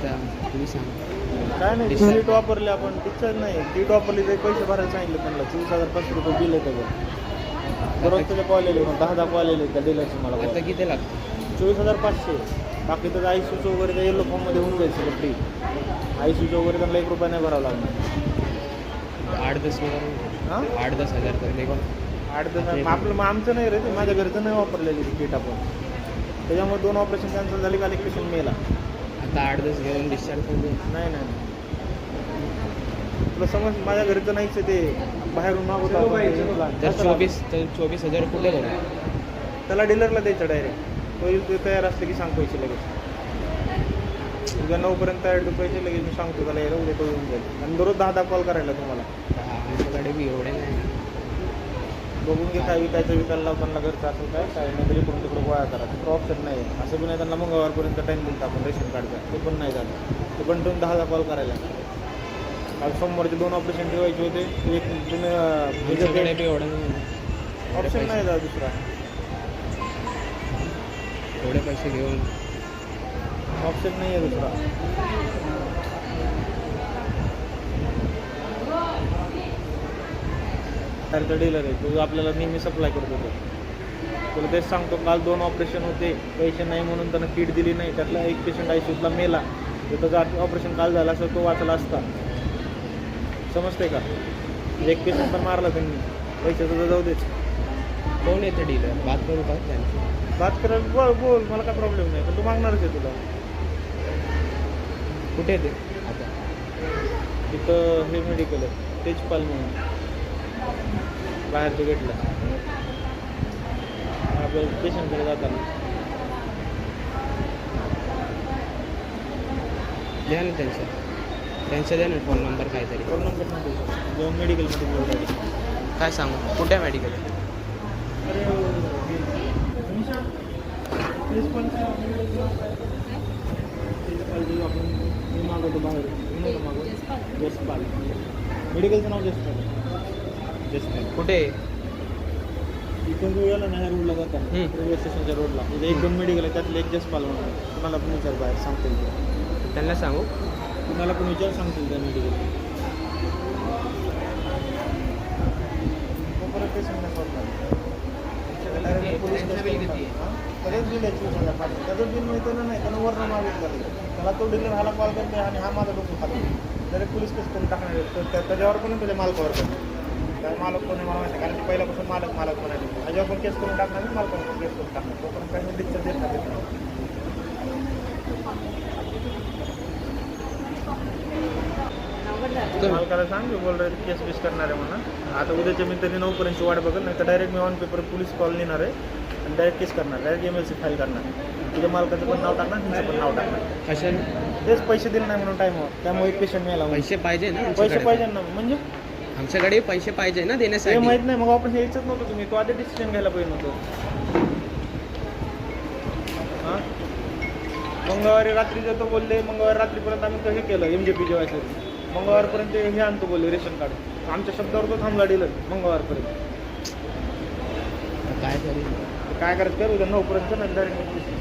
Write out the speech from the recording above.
आता तुम्ही सांगा. काय नाही. सीट वापरली आपण डिस्चार्ज नाही. सीट वापरली तरी पैसे भरायला सांगितले त्यांना. चोवीस हजार पाचशे रुपये बिल येतं बघ दररोज त्याचे कॉल आले दहा दहा कॉल आले त्या डीलरचे मला आता. किती लागतं चोवीस हजार पाचशे. बाकी तर आय सूचं वगैरे त्या येलो फॉर्ममध्ये होऊन जाईल सगळं फ्री आय सूचं वगैरे त्यांना एक रुपया नाही भरावा लागणार. आठ दस हजार हां? आठ दस हजार तर आठ मग आपलं मग आमचं नाही रे ते माझ्या घरचं नाही वापरलेली ती किट आपण. त्याच्यामुळे दोन ऑपरेशन कॅन्सल झाली काल एक पेशंट मेला आता आठ दस घेऊन डिस्चार्ज करून नाही नाही. तुला समज माझ्या घरचं नाहीच ते. बाहेरून मागवतो. तर चोवीस तर चोवीस हजार कुठे भरू त्याला डीलरला द्यायचं डायरेक्ट तो तो तयार असले की सांग पैसे लगेच. उद्या नऊपर्यंत तयार तू पैसे लगेच मी सांगतो त्याला यायला उद्या तो येऊन जाईल. आणि दररोज दहा दहा कॉल करायला तुम्हाला. आमच्याकडे बी एवढे नाही. बघून घे काय विकायचं विकायला लावताना घरचं असेल काय काय नाही तरी पण तिकडे गोळा करा. तिकडे ऑप्शन नाही. आहे. असं पण नाही त्यांना मंगळवारपर्यंत टाईम दिला आपण रेशन कार्डचा ते पण नाही झालं. ते पण तुम्ही दहा दहा कॉल करायला काल सोमवारचे दोन ऑपरेशन ठेवायचे होते. एक तुम्ही ऑप्शन नाही झाला. दुसरा. एवढे पैसे घेऊन. ऑप्शन नाही आहे दुसरा. सारखा डीलर आहे तो आपल्याला नेहमी सप्लाय करतो तो तुला तेच सांगतो काल दोन ऑपरेशन होते पैसे नाही म्हणून त्यानं किट दिली नाही त्यातला एक पेशंट आयसीयूतला मेला. तर त्याचं ऑपरेशन काल झालं असं तो वाचला असता. समजते का? एक पेशंट पण मारला त्यांनी. पैसे तुझं जाऊ देच कोण येते डीलर बात करू का त्यांची? बात करायला बोल बोल मला काय प्रॉब्लेम नाही पण तू मागणारच आहे तुला. कुठे येते आता तिथं हे मेडिकल आहे तेजपाल म्हणून. बाहेरच्या गेटला आपल्या स्टेशनकडे जाताना. द्या ना त्यांचा. त्यांचा द्या ना फोन नंबर काहीतरी. फोन नंबर नाही जेव्हा मेडिकलमध्ये बोलतो काय सांगू? कुठे मेडिकल आपण मी मागवतो बाहेर. मी मागवत. जसपाल. मेडिकलचं नाव जसपाल. कुठे? इथून तू गेला ना रोडला जाता हम्म. रेल्वे स्टेशनच्या रोडला. इथे एक दोन मेडिकल आहे त्यातले एक जसपाल म्हणून तुम्हाला पण विचार बाहेर सांगतील ते. त्यांना सांगू? तुम्हाला पण विचार सांगतील त्या मेडिकल आहे? त्याचं बिल मिळतं ना नाही त्यानं वर्ण मागितलं त्याला तो डीलर ह्याला कॉल करते आणि हा माझा डोकं खातो. डायरेक्ट पोलीस केस करून टाकणार आहे. तर त्या- त्याच्यावर पण त्याच्या मालकावर करतो मालक कोण आहे मला माहिती. कारण की पहिल्यापासून मालक मालक म्हणाले त्याच्यावर पण केस करून टाकणार आणि मालकावर पण केस करून टाकणार. तोपर्यंत काही डिस्चार्ज देत नाही. तर- मालकाला सांग बोल रहे केस बीस करणार आहे म्हणा आता उद्याच्या मी तरी नऊपर्यंत वाट बघत नाही तर डायरेक्ट मी ऑन पेपर पोलीस कॉल लिहिणार आहे आणि डायरेक्ट केस करणार direct M L C file करणार. तुझ्या मालकाचं पण नाव टाकणार तुमचं पण नाव टाकणार. कशा तेच पैसे दिले नाही म्हणून टाईमवर त्यामुळे पेशंट मिळाला पैसे पाहिजे ना पैसे पाहिजे ना म्हणजे? आमच्याकडे पैसे पाहिजे ना हे देण्यासाठी माहीत नाही मग आपण यायचंच नव्हतं तुम्ही. तो आधी डिसिजन घ्यायला पाहिजे नव्हतं. हां? मंगळवारी रात्री जातो बोलले मंगळवारी रात्रीपर्यंत आम्ही कसं केलं एम जे पी जेवायचं मंगळवारपर्यंत हे आणतो बोलले रेशन कार्ड. आमच्या शब्दावर तो थांबला डीलर मंगळवारपर्यंत. काय तरी. काय करायचं? करू उद्या नऊपर्यंत ना डायरेक्ट